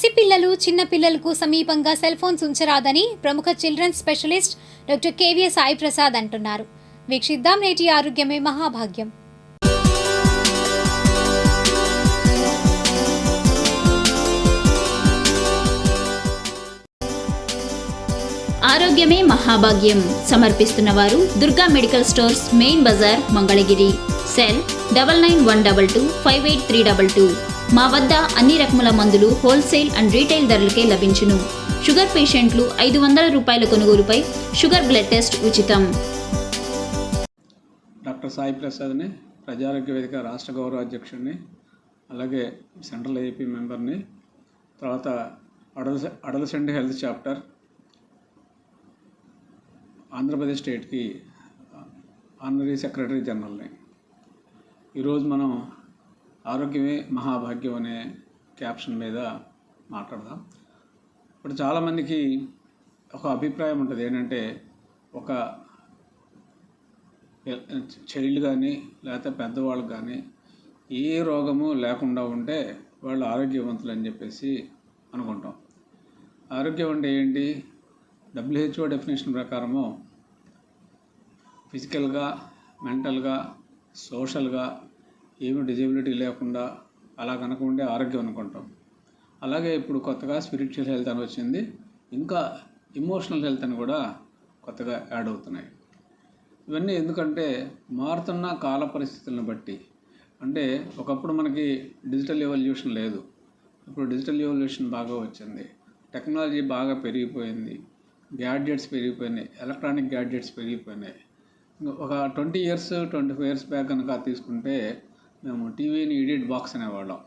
పసిపిల్లలు చిన్నపిల్లలకు సమీపంగా సెల్ ఫోన్స్ ఉంచరాదని ప్రముఖ children's specialist doctor KVA Sai Prasad అంటున్నారు. వీక్షిద్దాం నేటి ఆరోగ్యమే మహాభాగ్యం. ఆరోగ్యమే మహాభాగ్యం సమర్పిస్తున్న వారు Durga medical stores main Bazar Mangalagiri. Cell double nine one double two five eight three double two. మా వద్ద అన్ని రకముల మందులు హోల్సేల్ అండ్ రీటైల్ ధరలకే లభించును. షుగర్ పేషెంట్లు ఐదు వందల రూపాయల కొనుగోలుపై షుగర్ బ్లడ్ టెస్ట్ ఉచితం. డాక్టర్ సాయి ప్రసాద్ని ప్రజారోగ్య వేదిక రాష్ట్ర గౌరవ అధ్యక్షుడిని అలాగే సెంట్రల్ ఏపీ మెంబర్ని తర్వాత అడల అడలసెండ్ హెల్త్ చాప్టర్ ఆంధ్రప్రదేశ్ స్టేట్కి ఆనరీ సెక్రటరీ జనరల్ని. ఈరోజు మనం ఆరోగ్యమే మహాభాగ్యం అనే క్యాప్షన్ మీద మాట్లాడదాం. ఇప్పుడు చాలామందికి ఒక అభిప్రాయం ఉంటుంది. ఏంటంటే ఒక చైల్డ్ కానీ లేకపోతే పెద్దవాళ్ళు కానీ ఏ రోగము లేకుండా ఉంటే వాళ్ళు ఆరోగ్యవంతులు అని చెప్పేసి అనుకుంటాం. ఆరోగ్యం అంటే ఏంటి? డబ్ల్యూహెచ్ఓ డెఫినేషన్ ప్రకారము ఫిజికల్గా మెంటల్గా సోషల్గా ఏమి డిజబిలిటీ లేకుండా అలా కనుక ఆరోగ్యం అనుకుంటాం. అలాగే ఇప్పుడు కొత్తగా స్పిరిచువల్ హెల్త్ అని వచ్చింది. ఇంకా ఇమోషనల్ హెల్త్ అని కూడా కొత్తగా యాడ్ అవుతున్నాయి. ఇవన్నీ ఎందుకంటే మారుతున్న కాల పరిస్థితులను బట్టి. అంటే ఒకప్పుడు మనకి డిజిటల్ ఎవల్యూషన్ లేదు. ఇప్పుడు డిజిటల్ ఎవల్యూషన్ బాగా వచ్చింది. టెక్నాలజీ బాగా పెరిగిపోయింది. గ్యాడ్జెట్స్ పెరిగిపోయినాయి. ఎలక్ట్రానిక్ గ్యాడ్జెట్స్ పెరిగిపోయినాయి. ఒక twenty years twenty five years back కనుక తీసుకుంటే మేము టీవీని ఇడియట్ బాక్స్ అనేవాళ్ళం.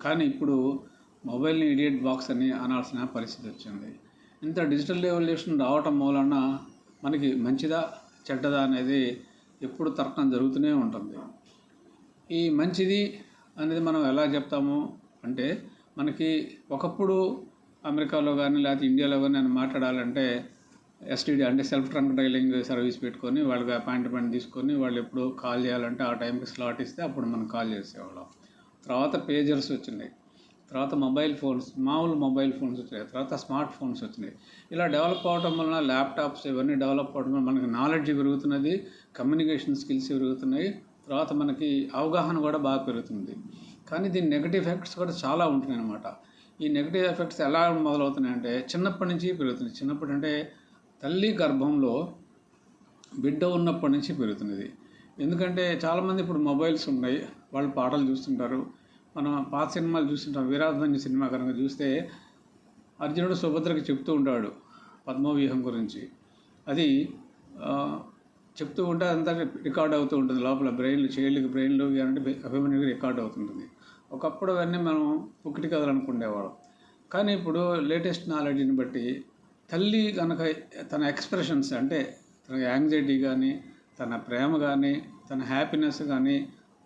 కానీ ఇప్పుడు మొబైల్ని ఇడియట్ బాక్స్ అని అనాల్సిన పరిస్థితి వచ్చింది. ఇంత డిజిటల్ రెవల్యూషన్ రావటం మూలన మనకి మంచిదా చెడ్డదా అనేది ఎప్పుడు తర్కం జరుగుతూనే ఉంటుంది. ఈ మంచిది అనేది మనం ఎలా చెప్తాము అంటే మనకి ఒకప్పుడు అమెరికాలో కానీ లేకపోతే ఇండియాలో కానీ నేను మాట్లాడాలంటే ఎస్టీడీ అంటే సెల్ఫ్ ట్రంక్ డైలింగ్ సర్వీస్ పెట్టుకొని వాళ్ళకి అపాయింట్మెంట్ తీసుకొని వాళ్ళు ఎప్పుడు కాల్ చేయాలంటే ఆ టైంకి స్లాట్ ఇస్తే అప్పుడు మనం కాల్ చేసేవాళ్ళం. తర్వాత పేజర్స్ వచ్చినాయి. తర్వాత మొబైల్ ఫోన్స్ మామూలు మొబైల్ ఫోన్స్ వచ్చినాయి. తర్వాత స్మార్ట్ ఫోన్స్ వచ్చినాయి. ఇలా డెవలప్ అవడం వలన ల్యాప్టాప్స్ ఇవన్నీ డెవలప్ అవడం వల్ల మనకి నాలెడ్జ్ పెరుగుతున్నది కమ్యూనికేషన్ స్కిల్స్ పెరుగుతున్నాయి. తర్వాత మనకి అవగాహన కూడా బాగా పెరుగుతుంది. కానీ దీని నెగటివ్ ఎఫెక్ట్స్ కూడా చాలా ఉంటున్నాయి అన్నమాట ఈ నెగటివ్ ఎఫెక్ట్స్ ఎలా మొదలవుతున్నాయంటే చిన్నప్పటి నుంచి పెరుగుతుంది చిన్నప్పటి అంటే తల్లి గర్భంలో బిడ్డ ఉన్నప్పటి నుంచి పెరుగుతున్నది. ఎందుకంటే చాలామంది ఇప్పుడు మొబైల్స్ ఉన్నాయి. వాళ్ళు పాటలు చూస్తుంటారు. మనం పాత సినిమాలు చూస్తుంటాం. వీరాధ్వని సినిమా కనుక చూస్తే అర్జునుడు సుభద్రకి చెప్తూ ఉంటాడు పద్మవ్యూహం గురించి. అది చెప్తూ ఉంటే అదంతా రికార్డ్ అవుతూ ఉంటుంది. లోపల బ్రెయిన్లు చైల్డ్కి బ్రెయిన్లు అంటే అభిమన్యుడికి రికార్డ్ అవుతుంటుంది. ఒకప్పుడు అవన్నీ మనం పుక్కిటి కథలు అనుకునేవాళ్ళం. కానీ ఇప్పుడు లేటెస్ట్ నాలెడ్జ్ని బట్టి తల్లి కనుక తన ఎక్స్ప్రెషన్స్ అంటే తన యాంగ్జైటీ కానీ తన ప్రేమ కానీ తన హ్యాపీనెస్ కానీ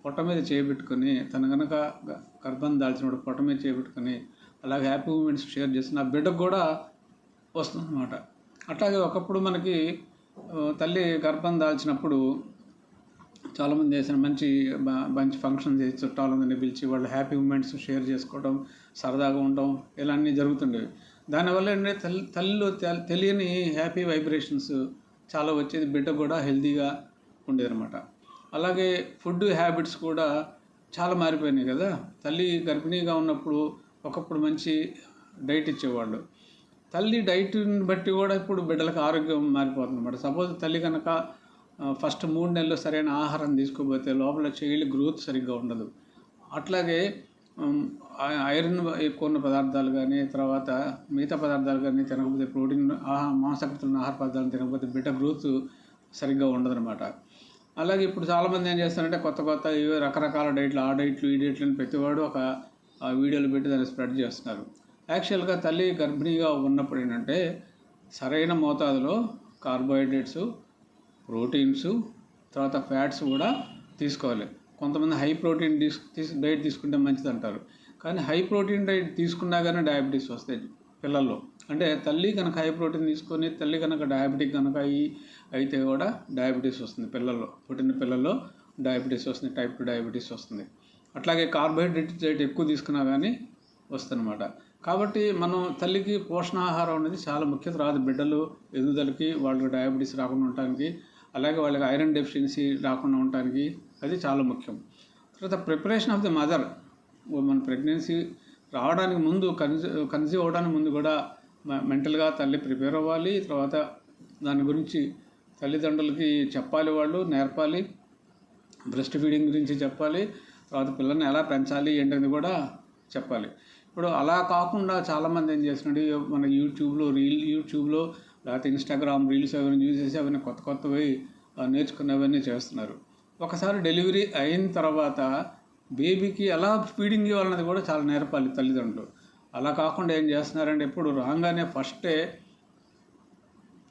పొట్ట మీద చేయబెట్టుకొని తన కనుక గర్భం దాల్చినప్పుడు పొట్ట మీద చేపెట్టుకుని అలాగే హ్యాపీ మూమెంట్స్ షేర్ చేసిన ఆ బిడ్డకు కూడా వస్తుందన్నమాట. అట్లాగే ఒకప్పుడు మనకి తల్లి గర్భం దాల్చినప్పుడు చాలామంది చేసిన మంచి మంచి ఫంక్షన్ చేసి చుట్టాలందరినీ పిలిచి వాళ్ళు హ్యాపీ మూమెంట్స్ షేర్ చేసుకోవడం సరదాగా ఉండడం ఇలా అన్నీ జరుగుతుండేవి. దానివల్ల ఏంటంటే తల్లి తల్లిలో తె- తెలియని హ్యాపీ వైబ్రేషన్స్ చాలా వచ్చేది బిడ్డ కూడా హెల్తీగా ఉండేదన్నమాట. అలాగే ఫుడ్ హ్యాబిట్స్ కూడా చాలా మారిపోయినాయి కదా. తల్లి గర్భిణీగా ఉన్నప్పుడు ఒకప్పుడు మంచి డైట్ ఇచ్చేవాళ్ళు. తల్లి డైట్ని బట్టి కూడా ఇప్పుడు బిడ్డలకు ఆరోగ్యం మారిపోతుంది అనమాట సపోజ్ తల్లి కనుక ఫస్ట్ మూడు నెలలు సరైన ఆహారం తీసుకోకపోతే లోపల చైల్డ్ గ్రోత్ సరిగ్గా ఉండదు. అట్లాగే ఐరన్ ఎక్కువ ఉన్న పదార్థాలు కానీ తర్వాత మిగతా పదార్థాలు కానీ తినకపోతే ప్రోటీన్ ఆహా మాంసకృతులను ఆహార పదార్థాలు తినకపోతే బిడ్డ గ్రోత్ సరిగ్గా ఉండదన్నమాట. అలాగే ఇప్పుడు చాలామంది ఏం చేస్తారంటే కొత్త కొత్త ఇవే రకరకాల డైట్లు ఆ డైట్లు ఈ డైట్లు అని ప్రతివాడు ఒక వీడియోలు పెట్టి దాన్ని స్ప్రెడ్ చేస్తున్నారు. యాక్చువల్గా తల్లి గర్భిణీగా ఉన్నప్పుడు ఏంటంటే సరైన మోతాదులో కార్బోహైడ్రేట్స్ ప్రోటీన్స్ తర్వాత ఫ్యాట్స్ కూడా తీసుకోవాలి. కొంతమంది హై ప్రోటీన్ తీసు డైట్ తీసుకుంటే మంచిది అంటారు కానీ హై ప్రోటీన్ డైట్ తీసుకున్నా కానీ డయాబెటీస్ వస్తాయి పిల్లల్లో. అంటే తల్లి కనుక హై ప్రోటీన్ తీసుకొని తల్లి కనుక డయాబెటిక్ కనుక అయ్యి అయితే కూడా డయాబెటీస్ వస్తుంది పిల్లల్లో. పుట్టిన పిల్లల్లో డయాబెటీస్ వస్తుంది టైప్ టూ డయాబెటీస్ వస్తుంది. అట్లాగే కార్బోహైడ్రేట్ ఎక్కువ తీసుకున్నా కానీ వస్తుందన్నమాట. కాబట్టి మనం తల్లికి పోషణాహారం అనేది చాలా ముఖ్యత రాదు. బిడ్డలు ఎదుగుదలకి వాళ్ళకి డయాబెటీస్ రాకుండా ఉండటానికి అలాగే వాళ్ళకి ఐరన్ డెఫిషియన్సీ రాకుండా ఉండటానికి అది చాలా ముఖ్యం. తర్వాత ప్రిపరేషన్ ఆఫ్ ది మదర్. మన ప్రెగ్నెన్సీ రావడానికి ముందు కన్సీ కన్జీవ్ అవ్వడానికి ముందు కూడా మెంటల్గా తల్లి ప్రిపేర్ అవ్వాలి. తర్వాత దాని గురించి తల్లిదండ్రులకి చెప్పాలి వాళ్ళు నేర్పాలి. బ్రెస్ట్ ఫీడింగ్ గురించి చెప్పాలి. తర్వాత పిల్లల్ని ఎలా పెంచాలి ఏంటని కూడా చెప్పాలి. ఇప్పుడు అలా కాకుండా చాలామంది ఏం చేస్తున్నాడు మన యూట్యూబ్లో రీల్ యూట్యూబ్లో లేకపోతే ఇన్స్టాగ్రామ్ రీల్స్ అవన్నీ చేసి అవన్నీ కొత్త కొత్తవి నేర్చుకున్నవన్నీ చేస్తున్నారు. ఒకసారి డెలివరీ అయిన తర్వాత బేబీకి ఎలా ఫీడింగ్ ఇవ్వాలన్నది కూడా చాలా నేర్పాలి తల్లిదండ్రులు. అలా కాకుండా ఏం చేస్తున్నారంటే ఎప్పుడు రాగానే ఫస్టే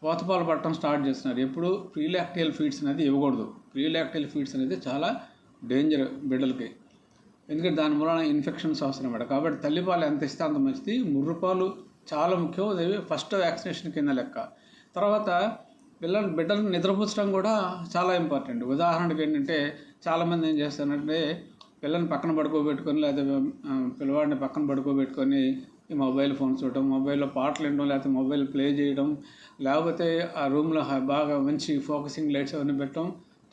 పోతపాలు పట్టడం స్టార్ట్ చేస్తున్నారు. ఎప్పుడు ప్రీలాక్టియల్ ఫీడ్స్ అనేది ఇవ్వకూడదు. ప్రీలాక్టియల్ ఫీడ్స్ అనేది చాలా డేంజర్ బిడ్డలకి. ఎందుకంటే దాని మూలన ఇన్ఫెక్షన్స్ అవసరం కాబట్టి తల్లిపాలు ఎంత ఇస్తే అంత మంచిది. ముర్రుపాలు చాలా ముఖ్యం. అది ఫస్ట్ వ్యాక్సినేషన్ కింద లెక్క. తర్వాత పిల్లలు బిడ్డలను నిద్రపుచ్చడం కూడా చాలా ఇంపార్టెంట్. ఉదాహరణకి ఏంటంటే చాలామంది ఏం చేస్తారంటే పిల్లల్ని పక్కన పడుకోబెట్టుకొని లేదా పిల్లవాడిని పక్కన పడుకోబెట్టుకొని ఈ మొబైల్ ఫోన్ చూడటం మొబైల్లో పాటలు వినడం లేకపోతే మొబైల్ ప్లే చేయడం లేకపోతే ఆ రూమ్లో బాగా మంచి ఫోకసింగ్ లైట్స్ అవన్నీ పెట్టడం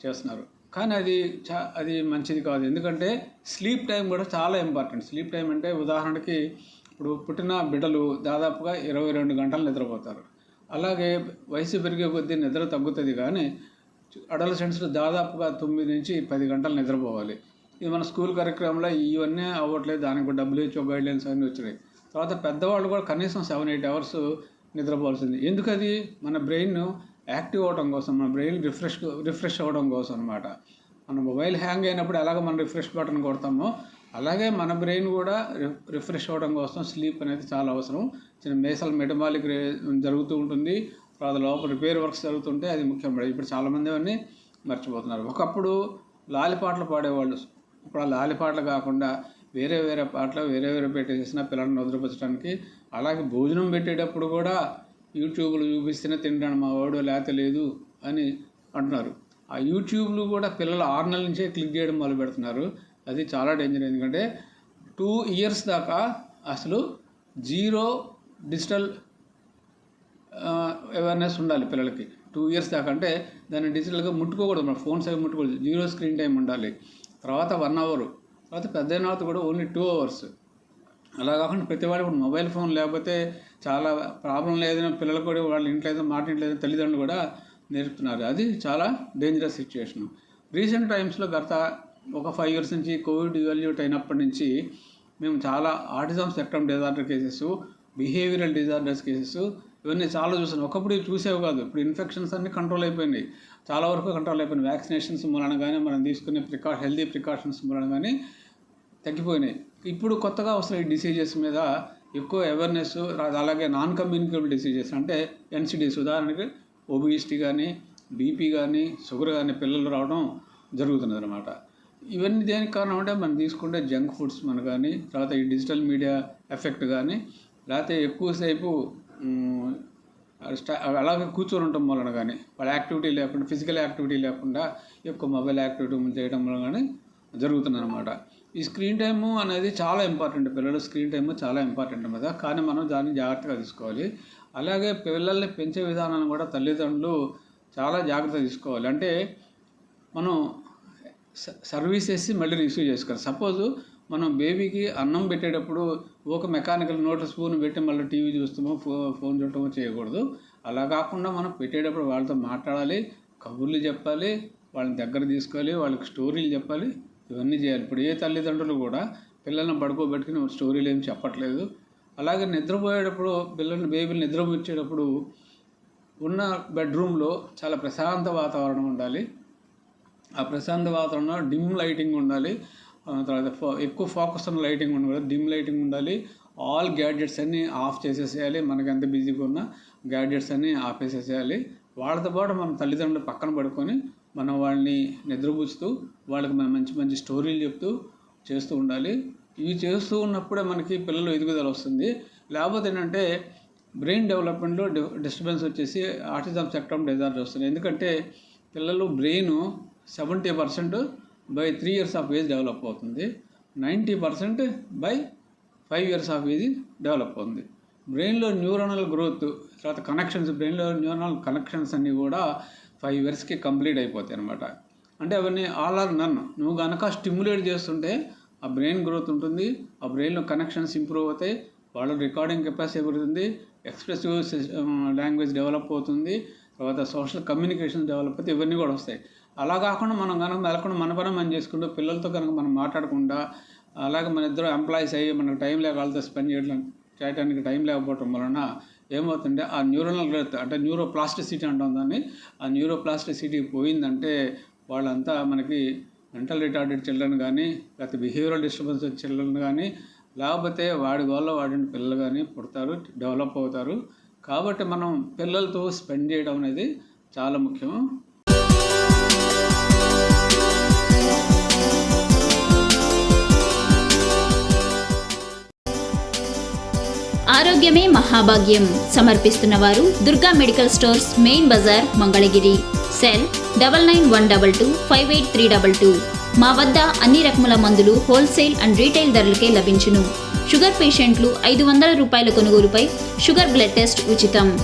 చేస్తున్నారు. కానీ అది చా అది మంచిది కాదు. ఎందుకంటే స్లీప్ టైం కూడా చాలా ఇంపార్టెంట్. స్లీప్ టైం అంటే ఉదాహరణకి ఇప్పుడు పుట్టిన బిడ్డలు దాదాపుగా ఇరవై రెండు గంటలు నిద్రపోతారు. అలాగే వయసు పెరిగే కొద్దీ నిద్ర తగ్గుతుంది కానీ అడలసెంట్స్లో దాదాపుగా తొమ్మిది నుంచి పది గంటలు నిద్రపోవాలి. ఇది మన స్కూల్ కార్యక్రమంలో ఇవన్నీ అవ్వట్లేదు. దానికి డబ్ల్యూహెచ్ఓ గైడ్లైన్స్ అన్నీ వచ్చినాయి. తర్వాత పెద్దవాళ్ళు కూడా కనీసం సెవెన్ ఎయిట్ అవర్స్ నిద్రపోవాల్సింది. ఎందుకది? మన బ్రెయిన్ యాక్టివ్ అవ్వడం కోసం మన బ్రెయిన్ రిఫ్రెష్ రిఫ్రెష్ అవ్వడం కోసం అనమాట మన మొబైల్ హ్యాంగ్ అయినప్పుడు ఎలాగ మనం రిఫ్రెష్ బటన్ కొడతామో అలాగే మన బ్రెయిన్ కూడా రి- రిఫ్రెష్ అవ్వడం కోసం స్లీప్ అనేది చాలా అవసరం. చిన్న మేసల్ మెటబాలిక్ జరుగుతూ ఉంటుంది. తర్వాత లోపల రిపేర్ వర్క్స్ జరుగుతుంటే అది ముఖ్యం. ఇప్పుడు చాలామంది అవన్నీ మర్చిపోతున్నారు. ఒకప్పుడు లాలిపాటలు పాడేవాళ్ళు. ఇప్పుడు ఆ లాలిపాటలు కాకుండా వేరే వేరే పాటలు వేరే వేరే పెట్టేసిన పిల్లల్ని వదిలిపించడానికి అలాగే భోజనం పెట్టేటప్పుడు కూడా యూట్యూబ్లో చూపిస్తేనే తింటాను మా వాడు లేకపోతే లేదు అని అంటున్నారు. ఆ యూట్యూబ్లు కూడా పిల్లలు ఆరు నెలల నుంచే క్లిక్ చేయడం మొదలు పెడుతున్నారు అది చాలా డేంజర్ ఎందుకంటే టూ ఇయర్స్ దాకా అసలు జీరో డిజిటల్ అవేర్నెస్ ఉండాలి పిల్లలకి. టూ ఇయర్స్ దాకా అంటే దాన్ని డిజిటల్గా ముట్టుకోకూడదు మన. ఫోన్స్ అవి ముట్టుకోకూడదు. జీరో స్క్రీన్ టైం ఉండాలి. తర్వాత వన్ అవర్ తర్వాత పెద్ద అయిన తర్వాత కూడా ఓన్లీ టూ అవర్స్ అలా కాకుండా ప్రతి వాడు ఇప్పుడు మొబైల్ ఫోన్ లేకపోతే చాలా ప్రాబ్లం లేదని పిల్లలు కూడా వాళ్ళ ఇంట్లో ఏదో మాట ఇంట్లో తల్లిదండ్రులు కూడా నేర్పుతున్నారు. అది చాలా డేంజరస్ సిచ్యువేషన్ రీసెంట్ టైమ్స్లో గత ఒక ఫైవ్ ఇయర్స్ నుంచి కోవిడ్ ఇవాల్యూట్ అయినప్పటి నుంచి మేము చాలా autism spectrum disorder cases behavioural disorders cases ఇవన్నీ చాలా చూసాను. ఒకప్పుడు చూసేవి కాదు. ఇప్పుడు ఇన్ఫెక్షన్స్ అన్నీ కంట్రోల్ అయిపోయినాయి. చాలా వరకు కంట్రోల్ అయిపోయినాయి. వ్యాక్సినేషన్స్ మూలన కానీ మనం తీసుకునే ప్రికా హెల్దీ ప్రికాషన్స్ మూలన కానీ తగ్గిపోయినాయి. ఇప్పుడు కొత్తగా వస్తున్న ఈ డిసీజెస్ మీద ఎక్కువ అవేర్నెస్ అలాగే నాన్ కమ్యూనికేబుల్ డిసీజెస్ అంటే ఎన్సిడీస్ ఉదాహరణకి ఒబిసిటీ కానీ బీపీ కానీ షుగర్ కానీ పిల్లలు రావడం జరుగుతున్నది అనమాట ఇవన్నీ దేనికి కారణం అంటే మనం తీసుకుంటే జంక్ ఫుడ్స్ మన కానీ తర్వాత ఈ డిజిటల్ మీడియా ఎఫెక్ట్ కానీ లేకపోతే ఎక్కువసేపు అలాగే కూర్చొని ఉండటం వలన కానీ వాళ్ళ యాక్టివిటీ లేకుండా ఫిజికల్ యాక్టివిటీ లేకుండా ఎక్కువ మొబైల్ యాక్టివిటీ చేయడం వలన కానీ జరుగుతుంది అనమాట ఈ స్క్రీన్ టైము అనేది చాలా ఇంపార్టెంట్. పిల్లలు స్క్రీన్ టైము చాలా ఇంపార్టెంట్ కదా కానీ మనం దాన్ని జాగ్రత్తగా తీసుకోవాలి. అలాగే పిల్లల్ని పెంచే విధానాన్ని కూడా తల్లిదండ్రులు చాలా జాగ్రత్త తీసుకోవాలి. అంటే మనం సర్వీస్ చేసి మళ్ళీ రిసీవ్ చేసుకోవాలి సపోజ్ మనం బేబీకి అన్నం పెట్టేటప్పుడు ఒక మెకానికల్ నోట్ స్పూన్ పెట్టి మళ్ళీ టీవీ చూస్తామో ఫో ఫోన్ చూడటమో చేయకూడదు. అలా కాకుండా మనం పెట్టేటప్పుడు వాళ్ళతో మాట్లాడాలి కబుర్లు చెప్పాలి వాళ్ళని దగ్గర తీసుకోవాలి వాళ్ళకి స్టోరీలు చెప్పాలి ఇవన్నీ చేయాలి. ఇప్పుడు ఏ తల్లిదండ్రులు కూడా పిల్లల్ని పడుకోబెట్టుకుని స్టోరీలు ఏం చెప్పట్లేదు. అలాగే నిద్రపోయేటప్పుడు పిల్లల్ని బేబీని నిద్రపుచ్చేటప్పుడు ఉన్న బెడ్రూమ్లో చాలా ప్రశాంత వాతావరణం ఉండాలి. ఆ ప్రశాంత వాతావరణంలో డిమ్ లైటింగ్ ఉండాలి. తర్వాత ఎక్కువ ఫోకస్ ఉన్న లైటింగ్ ఉండకూడదు. డిమ్ లైటింగ్ ఉండాలి. ఆల్ గ్యాడ్జెట్స్ అన్నీ ఆఫ్ చేసేసేయాలి. మనకి ఎంత బిజీగా ఉన్నా గ్యాడ్జెట్స్ అన్నీ ఆపేసేసేయాలి వాళ్ళతో పాటు మనం తల్లిదండ్రులు పక్కన పడుకొని మనం వాళ్ళని నిద్రపుచ్చుతూ వాళ్ళకి మనం మంచి మంచి స్టోరీలు చెప్తూ చేస్తూ ఉండాలి. ఇవి చేస్తూ ఉన్నప్పుడే మనకి పిల్లలు ఎదుగుదల వస్తుంది. లేకపోతే ఏంటంటే బ్రెయిన్ డెవలప్మెంట్లో డిస్టర్బెన్స్ వచ్చేసి ఆటిజం సెక్టమ్ డిజార్డర్ వస్తుంది. ఎందుకంటే పిల్లలు brain seventy percent by three years of age develop అవుతుంది. Ninety percent by five years of age develop అవుతుంది. బ్రెయిన్లో న్యూరోనల్ గ్రోత్ తర్వాత కనెక్షన్స్ బ్రెయిన్లో న్యూరనల్ కనెక్షన్స్ అన్నీ కూడా ఫైవ్ ఇయర్స్కి కంప్లీట్ అయిపోతాయి అనమాట అంటే అవన్నీ ఆల్ ఆర్ నన్. నువ్వు కనుక స్టిమ్యులేట్ చేస్తుంటే ఆ బ్రెయిన్ గ్రోత్ ఉంటుంది ఆ బ్రెయిన్లో కనెక్షన్స్ ఇంప్రూవ్ అవుతాయి వాళ్ళ రికార్డింగ్ కెపాసిటీ పెరుగుతుంది ఎక్స్ప్రెసివ్ లాంగ్వేజ్ డెవలప్ అవుతుంది తర్వాత సోషల్ కమ్యూనికేషన్ డెవలప్ అయితే ఇవన్నీ కూడా వస్తాయి. అలా కాకుండా మనం కనుక మెలకుండా మన పని మనం చేసుకుంటూ పిల్లలతో కనుక మనం మాట్లాడకుండా అలాగే మన ఇద్దరు ఎంప్లాయీస్ అయ్యి మనకు టైం లేక వాళ్ళతో స్పెండ్ చేయడం చేయడానికి టైం లేకపోవటం వలన ఏమవుతుంటే ఆ న్యూరోనల్ గ్రోత్ అంటే న్యూరో ప్లాస్టిసిటీ అంటాం దాన్ని. ఆ న్యూరో ప్లాస్టిసిటీ పోయిందంటే వాళ్ళంతా మనకి మెంటల్ రిటార్డెడ్ చిల్డ్రన్ కానీ లేకపోతే బిహేవియరల్ డిస్టర్బెన్స్ చిల్డ్రన్ కానీ లేకపోతే వాడి వల్ల వాడిన పిల్లలు కానీ పుడతారు డెవలప్ అవుతారు. కాబట్టి మనం పిల్లలతో స్పెండ్ చేయడం అనేది చాలా ముఖ్యం. ఆరోగ్యమే మహాభాగ్యం సమర్పిస్తున్న వారు Durga medical stores main Bazar Mangalagiri. Cell double nine one double two five eight three double two. మా వద్ద అన్ని రకముల మందులు హోల్సేల్ అండ్ రీటైల్ ధరలకే లభించును. షుగర్ పేషెంట్లు ఐదు వందల రూపాయల కొనుగోలుపై షుగర్ బ్లడ్ టెస్ట్ ఉచితం.